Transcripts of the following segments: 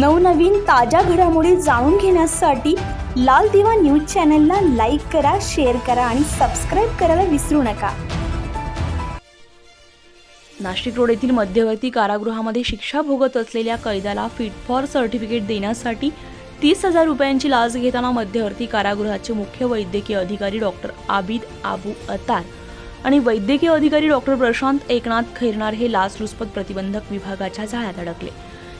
नवनवीन ताज्या घडामोडी जाणून घेण्यासाठी लाल दिवा न्यूज चॅनलला लाईक करा शेअर करा आणि सबस्क्राईब करायला विसरू नका. नाशिक रोड येथील मध्यवर्ती कारागृहामध्ये शिक्षा भोगत असलेल्या कैद्याला फिट फॉर सर्टिफिकेट देण्यासाठी तीस हजार रुपयांची लाच घेताना मध्यवर्ती कारागृहाचे मुख्य वैद्यकीय अधिकारी डॉक्टर आबिद आबू अतार आणि वैद्यकीय अधिकारी डॉक्टर प्रशांत एकनाथ खैरनार हे लाचलुचपत प्रतिबंधक विभागाच्या जाळ्यात अडकले.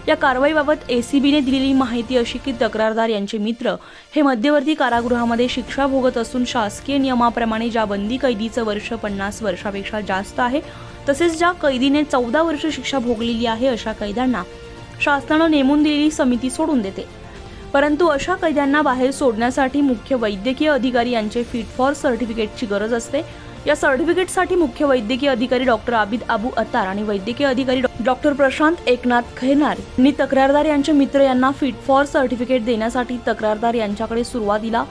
या कारवाईबाबत एसीबीने दिलेली माहिती अशी की तक्रारदार यांचे मित्र हे मध्यवर्ती कारागृहामध्ये शिक्षा भोगत असून शासकीय नियमाप्रमाणे ज्या बंदी कैदीचं वर्ष पन्नास वर्षापेक्षा जास्त आहे तसेच ज्या कैदीने चौदा वर्ष शिक्षा भोगलेली आहे अशा कैद्यांना शासनानं नेमून दिलेली समिती सोडून देते. परंतु अशा कैद्यांना बाहेर सोडण्यासाठी मुख्य वैद्यकीय अधिकारी यांचे फिट फॉर सर्टिफिकेटची गरज असते. या सर्टिफिकेटसाठी मुख्य वैद्यकीय अधिकारी डॉक्टर आबिद अबू अतार आणि वैद्यकीय अधिकारी डॉक्टर प्रशांत एकनाथ खैनार यांनी तक्रारदार यांचे मित्र यांना फिट फॉर सर्टिफिकेट देण्यासाठी तक्रारदार यांच्याकडे सुरुवातीला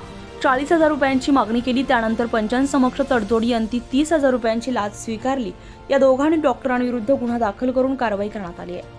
चाळीस हजार रुपयांची मागणी केली. त्यानंतर पंचांसमक्ष तडजोडी अंती तीस हजार रुपयांची लाच स्वीकारली. या दोघांनी डॉक्टरांविरुद्ध गुन्हा दाखल करून कारवाई करण्यात आली आहे.